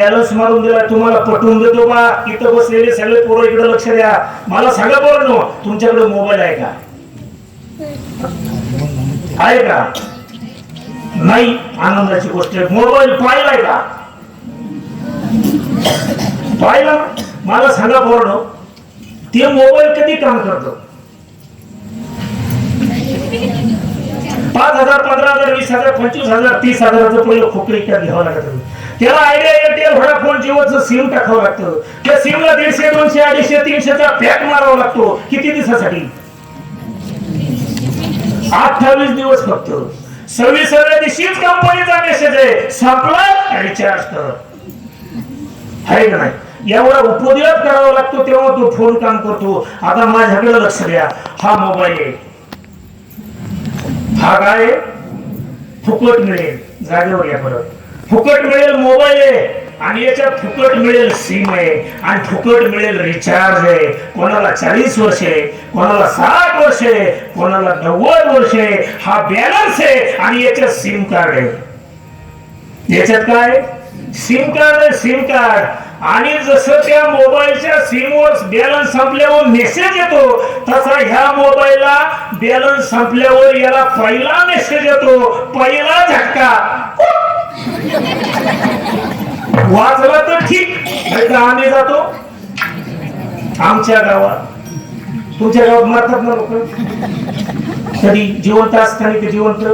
Balance मारून दिला तुम्हाला पटवून देतो बा. इथं बसलेले सगळे पोरं इकडे लक्ष द्या. मला सांगा बरं नो हो. तुमच्याकडे मोबाईल आहे का? आहे का? नाही आनंदाची गोष्ट आहे. मोबाईल पाहिलाय का? पाहिला? ना? मला सांगा बरं हो. ते मोबाईल कधी काम करतो? पाच हजार पंधरा हजार वीस हजार पंचवीस हजार तीस हजाराचं पहिलं खोकरी का घ्यावं लागत. त्याला आयडिया एअरटेल व्होडाफोन जिओचं सिम टाकावं लागतं. त्या सिमला दीडशे दोनशे अडीचशे तीनशेचा पॅक मारावा लागतो. किती दिवसासाठी? अठ्ठावीस दिवस फक्त. सव्वीसाव्या दिवशीच कंपनीचा मेसेज आहे. संपला रिचार्ज कर आहे का नाही? एवढा उपद्रव करावा लागतो तेव्हा तो फोन काम करतो. आता माझ्याकडे लक्ष द्या. हा मोबाईल आहे. हा आहे? फुकट मिळेल. जागेवर या परत. फुकट मिळेल मोबाईल आहे. आणि याच्यात फुकट मिळेल सिम आहे. आणि फुकट मिळेल रिचार्ज आहे. कोणाला चाळीस वर्ष आहे कोणाला साठ वर्ष आहे कोणाला नव्वद वर्ष आहे हा बॅलन्स आहे. आणि याच्यात सिम कार्ड आहे. याच्यात काय सिम कार्ड आहे सिम कार्ड. आणि जसं त्या मोबाईलच्या सिमवर बॅलन्स संपल्यावर मेसेज येतो तसा ह्या मोबाईलला बॅलन्स संपल्यावर याला पहिला मेसेज येतो. पहिला झटका. वाचला तर ठीक नाही आम्ही जातो. आमच्या गावात. तुमच्या गावात मारतात ना लोक? कधी जिवंत असताना ते जिवंत?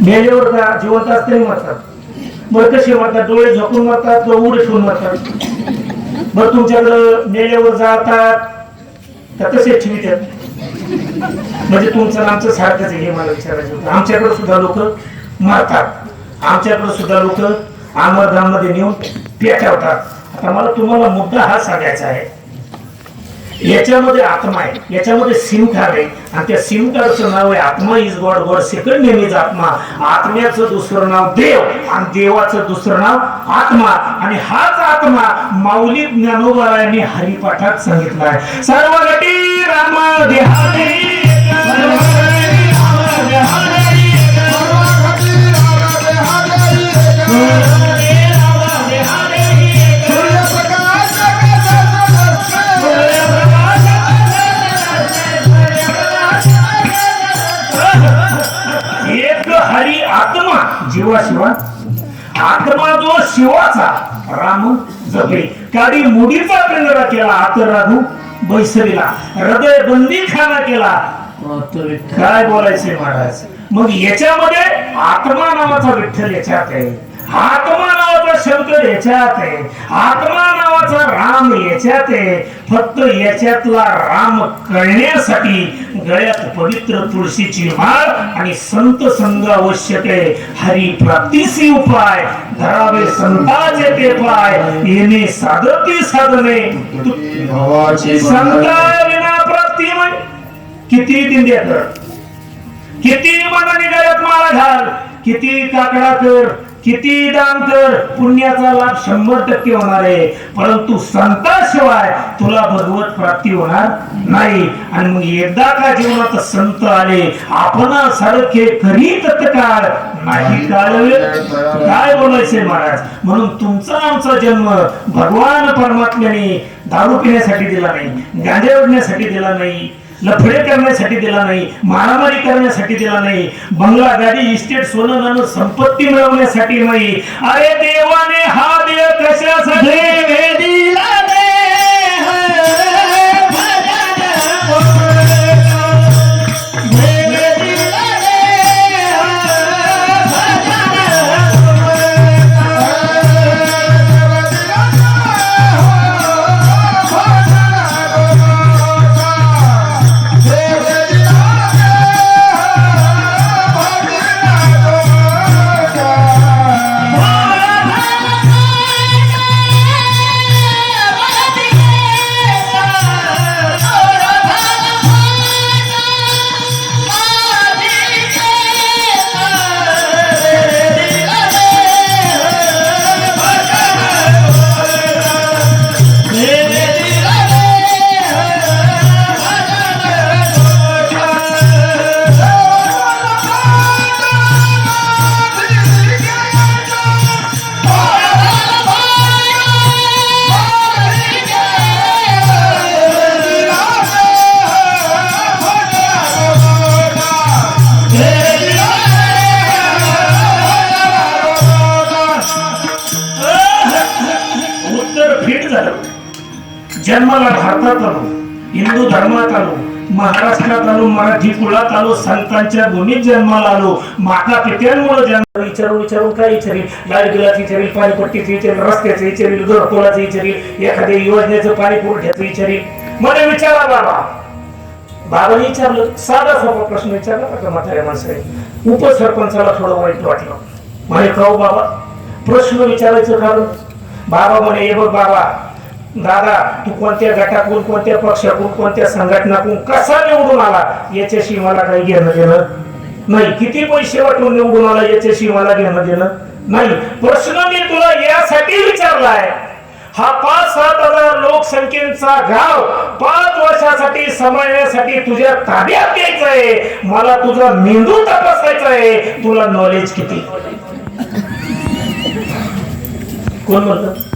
मेल्यावर का जिवंत असताना मारतात? मग कसे मारतात डोळे झोपून मारतात किंवा उडे ठेवून मारतात. मग तुमच्याकडं मेल्यावर जातात तर कसे ठेवितात. म्हणजे तुमचं आमचं सारखंच हे मला विचारायचं होतं. आमच्याकडे सुद्धा लोक मारतात. आमच्याकडे सुद्धा लोक आमरधाममध्ये नेऊन पेटवतात आता मला तुम्हाला मुद्दा हा सांगायचा आहे. याच्यामध्ये आत्मा आहे. याच्यामध्ये सिम कार्ड आहे. आणि त्या सिम कार्डचं नाव आहे आत्मा is God God second name is आत्मा. आत्म्याचं दुसरं नाव देव आणि देवाचं दुसरं नाव आत्मा. आणि हाच आत्मा माऊली ज्ञानोबारायांनी हरिपाठात सांगितला आहे. सर्व गटी राम देहारी काडी मुडीचा पिंजरा केला आतर राघू बैसरीला हृदय बंदी खाना केला. काय बोलायचे महाराज? मग याच्यामध्ये आत्मा नावाचा विठ्ठल याच्यात आहे. आत्मा शंकर याच्यात आहे. आत्मा नावाचा राम याच्यात आहे. फक्त याच्यातला राम कळण्यासाठी गळ्यात पवित्र तुळशीची माळ आणि संत संग आवश्यक आहे. हरी प्राप्तीसी उपाय धरावे संताचे ते पाय. येणे साधती साधने. संता विना प्राप्ती किती दिंड्या कर किती मनाने गळ्यात माळा घाल. किती काकडा कर. किती दान कर पुण्याचा लाभ शंभर टक्के होणार आहे. परंतु संताशिवाय तुला भगवत प्राप्ती होणार नाही. आणि मग एकदा का जीवनात संत आले आपण सारखे खरी तत्काळ नाही काळवे काय बोलायचे महाराज? म्हणून तुमचा आमचा जन्म भगवान परमात्म्याने दारू पिण्यासाठी दिला नाही गांजा ओढण्यासाठी दिला नाही. लफडे करण्यासाठी दिला नाही मारामारी करण्यासाठी दिला नाही बंगला गाडी इस्टेट सोनं नाणं संपत्ती मिळवण्यासाठी नाही. अरे देवाने हा देव जन्माला भारतात आलो हिंदू धर्मात आलो महाराष्ट्रात आलो मराठी कुळात आलो संतांच्या भूमीत जन्माला आलो. माता पित्यांमुळे जन्म विचारून विचारून काय विचारील? लाइट बिलाचं विचारील पाणीपट्टीचं विचारील रस्त्याचं विचारील घरकुलाचं विचारील एखाद्या योजनेचं पाणी पुरवठ्याचं विचारील. मला विचारा बाबा. बाबाने विचारलं साधा सोपा प्रश्न विचारला का म्हाताऱ्या माणसाने? उपसरपंचाला थोडं वाईट वाटलं. म्हणे खाऊ बाबा प्रश्न विचारायचं कारण? बाबा म्हणे हे बघ बाबा दादा तू कोणत्या गटाकडून कोणत्या पक्षाकडून कोणत्या संघटनाकडून कसा निवडून आला? याच्याशी मला काही घेणं देणं नाही. किती पैसे वाटून निवडून आला याच्याशी मला घेणं देणं नाही. प्रश्न मी तुला यासाठी विचारलाय. हा पाच सात हजार लोकसंख्येचा गाव पाच वर्षासाठी सांभाळण्यासाठी तुझ्या ताब्यात द्यायचं आहे मला तुझा मेंदू तपासायचा आहे तुला नॉलेज किती? कोण म्हणत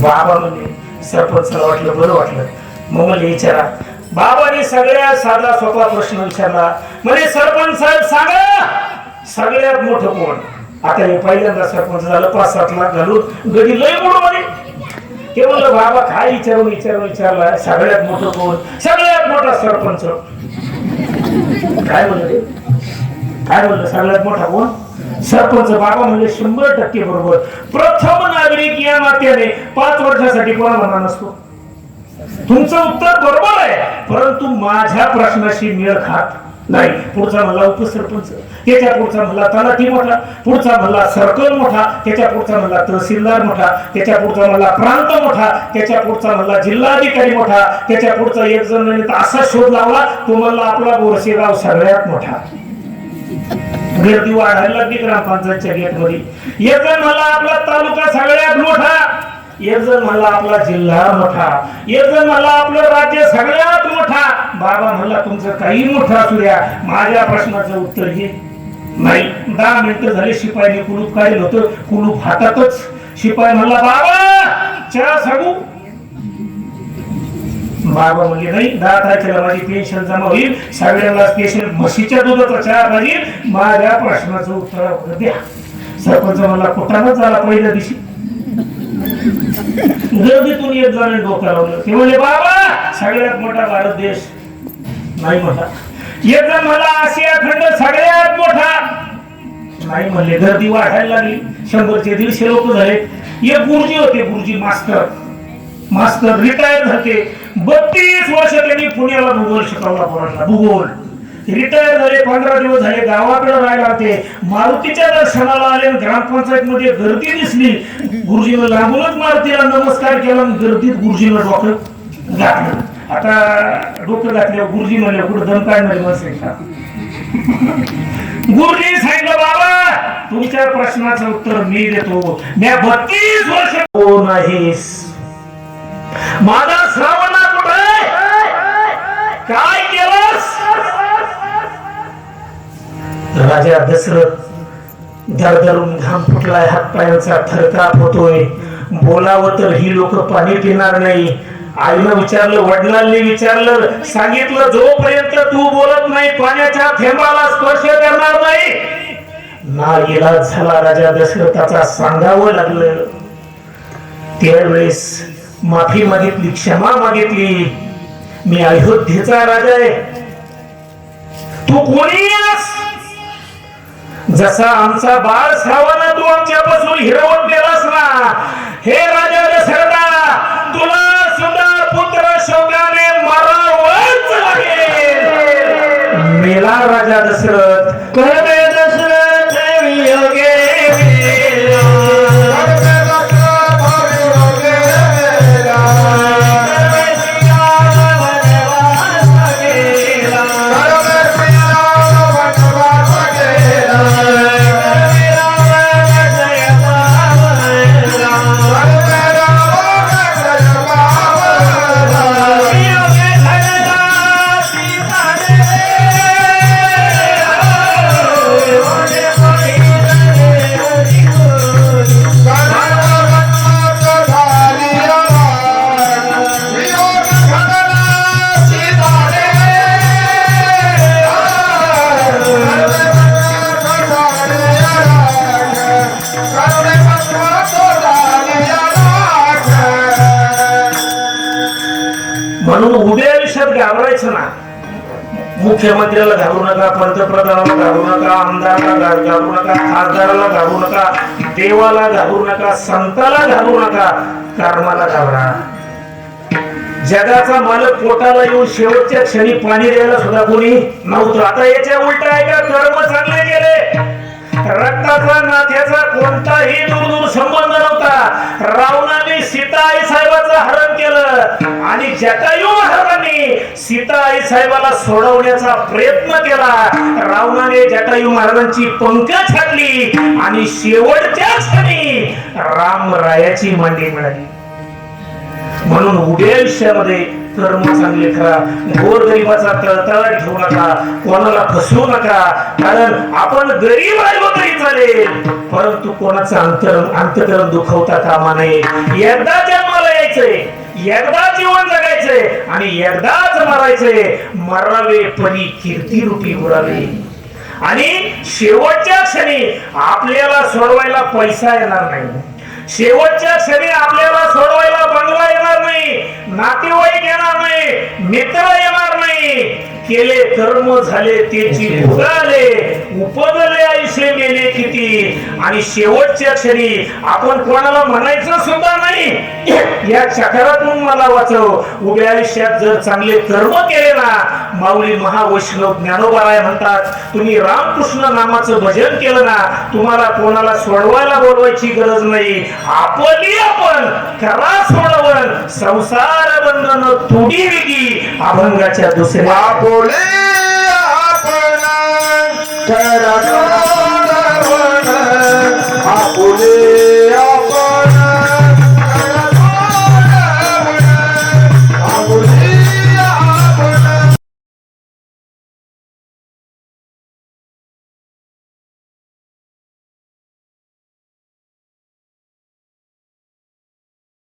बाबा म्हणजे सरपंचाला वाटलं बरं वाटलं. मग मला विचारा बाबाने सगळ्यात साधा सोपा प्रश्न विचारला. म्हणजे सरपंच साहेब सांगा! सगळ्यात मोठं कोण? आता हे पहिल्यांदा सरपंच झालं पाच सात लाख घालून गडी लय मोठं म्हणे. ते म्हणलं बाबा काय विचारून विचारून विचारला? सगळ्यात मोठं कोण? सगळ्यात मोठा सरपंच. काय म्हणलं रे काय म्हणलं सगळ्यात मोठा कोण? सरपंच बाबा म्हणजे शंभर टक्के बरोबर. प्रथम नागरिक या नात्याने पाच वर्षासाठी कोणा म्हणणार नसतो? तुमचं उत्तर बरोबर आहे परंतु माझ्या प्रश्नाशी मेळ खात नाही. पुढचा म्हणला उपसरपंच त्याच्या पुढचा म्हणला तलाठी मोठा पुढचा म्हणला सर्कल मोठा त्याच्या पुढचा म्हणला तहसीलदार मोठा त्याच्या पुढचा म्हणला प्रांत मोठा त्याच्या पुढचा म्हणला जिल्हाधिकारी मोठा त्याच्या पुढचा एक जण असा शोध लावला तो म्हणला आपला बोरसेगाव सगळ्यात मोठा. गर्दी वाढायला लागली ग्रामपंचायतच्या गेटमध्ये एक जण मला आपला तालुका सगळ्यात मोठा एक जण मला आपला जिल्हा मोठा एक जण मला आपलं राज्य सगळ्यात मोठा. बाबा म्हणला तुमचं काही मोठं असू द्या. माझ्या प्रश्नाचं उत्तर हे नाही. दहा मिनिटं झाले शिपाईने कुलूप काढलं होतं. कुलूप हातातच. शिपाई म्हणला बाबा चहा सांगू? बाबा म्हणजे नाही. दहा तारखेला माझी पेन्शन जमा होईल. सगळ्यांना स्पेशल म्हशीच्या दुधाचा चहा पाहिजे. माझ्या प्रश्नाचं उत्तर द्या. सरपंच मला कुठानच झाला पहिल्या दिवशी? गर्दीतून एक जण डोक्या लावलं ते म्हणजे बाबा सगळ्यात मोठा भारत देश. नाही मोठा एक जण मला आशिया खंड सगळ्यात मोठा. नाही म्हणले गर्दी वाढायला लागली. शंभरचे दीडशे लोक झाले. एक गुरुजी होते गुरुजी मास्टर मास्टर रिटायर झाले बत्तीस वर्ष त्यांनी पुण्याला भूगोल शिकवला पोरांना भूगोल. रिटायर झाले पंधरा दिवस झाले गावाकडे राहायला होते मारुतीच्या दर्शनाला आले ग्रामपंचायत मध्ये गर्दी दिसली. गुरुजीला लांबूनच मारुतीला नमस्कार केला गर्दीत गुरुजीला डोकं घातलं. आता डोकं घातल्यावर गुरुजी म्हणले कुठं दमकाय काढणारी माणसं का? गुरुजी सांगितलं बाबा तुमच्या प्रश्नाचं उत्तर मी देतो. मी बत्तीस वर्ष हो कोण आहेस माझा श्रावणा कुठे काय केलंस? राजा दशरथ दरदरून घाम फुटलाय हातपायांचा थरकाप होतोय. बोलावं तर ही लोक पाणी पिणार नाही. आईनं विचारलं वडिलांनी विचारलं सांगितलं जोपर्यंत तू बोलत नाही पाण्याच्या थेंबाला स्पर्श करणार नाही. ना इलाज झाला राजा दशरथाचा सांगावं लागलं. त्यावेळेस माफी मागितली क्षमा मागितली. मी अयोध्येचा राजा आहे. तू कोणी जसा आमचा बाळ श्रावणा तू आमच्यापासून हिरवून गेलास ना. हे राजा दशरथा तुला सुद्धा पुत्र शोकाने मरावंच लागेल. मेला राजा दशरथ. दशरथ मुख्यमंत्र्याला घालू नका पंतप्रधानाला घालू नका आमदाराला घालू नका खासदाराला घालू नका देवाला घालू नका संताला घालू नका कर्माला घाबरा. जगाचा मालक पोटाला येऊन शेवटच्या क्षणी पाणी द्यायला सुद्धा कोणी नव्हतं. आता याच्या उलट आहे का? कर्म चांगले गेले रक्ताचा नात्याचा कोणताही दूरदूर संबंध नव्हता. रावणाने सीता आई साहेबाचं हरण केलं. आणि जटायू महाराजांनी सीता आई साहेबाला सोडवण्याचा प्रयत्न केला. रावणाने जटायू महाराजांची पंख छाटली आणि शेवटच्या क्षणी रामरायाची मांडी मिळाली. म्हणून उभ्या आयुष्यामध्ये कर्म चांगले करा. गोरगरिबाचा तळतळ घेऊ नका. कोणाला फसवू नका. कारण आपण गरीब राहिलो तरी चालेल परंतु कोणाचं अंतर अंतकरण दुखवता कामा नये. एकदा जन्माला यायचंय एकदा जीवन जगायचंय आणि एकदाच मरायचंय मरावे परी कीर्ती रूपी उरावे आणि शेवटच्या क्षणी आपल्याला सोडवायला पैसा येणार नाही. शेवटच्या क्षणी आपल्याला सोडवायला बंगला येणार नाही नातेवाईक येणार नाही मित्र येणार नाही. केले कर्म झाले त्याची भोगाले उपदले आयुष्य मेले किती. आणि शेवटच्या क्षणी आपण कोणाला म्हणायचं सुद्धा नाही. या चक्रातून मला वाचव. उभ्या आयुष्यात जर चांगले कर्म केले ना माऊली महावैष्णव ज्ञानोबाराय म्हणतात तुम्ही रामकृष्ण नामाचं भजन केलं ना तुम्हाला कोणाला सोडवायला बोलवायची गरज नाही. आपली आपण करा सोडवण. संसार बंधन तुडी विगी. अभंगाच्या दुसऱ्या आपुले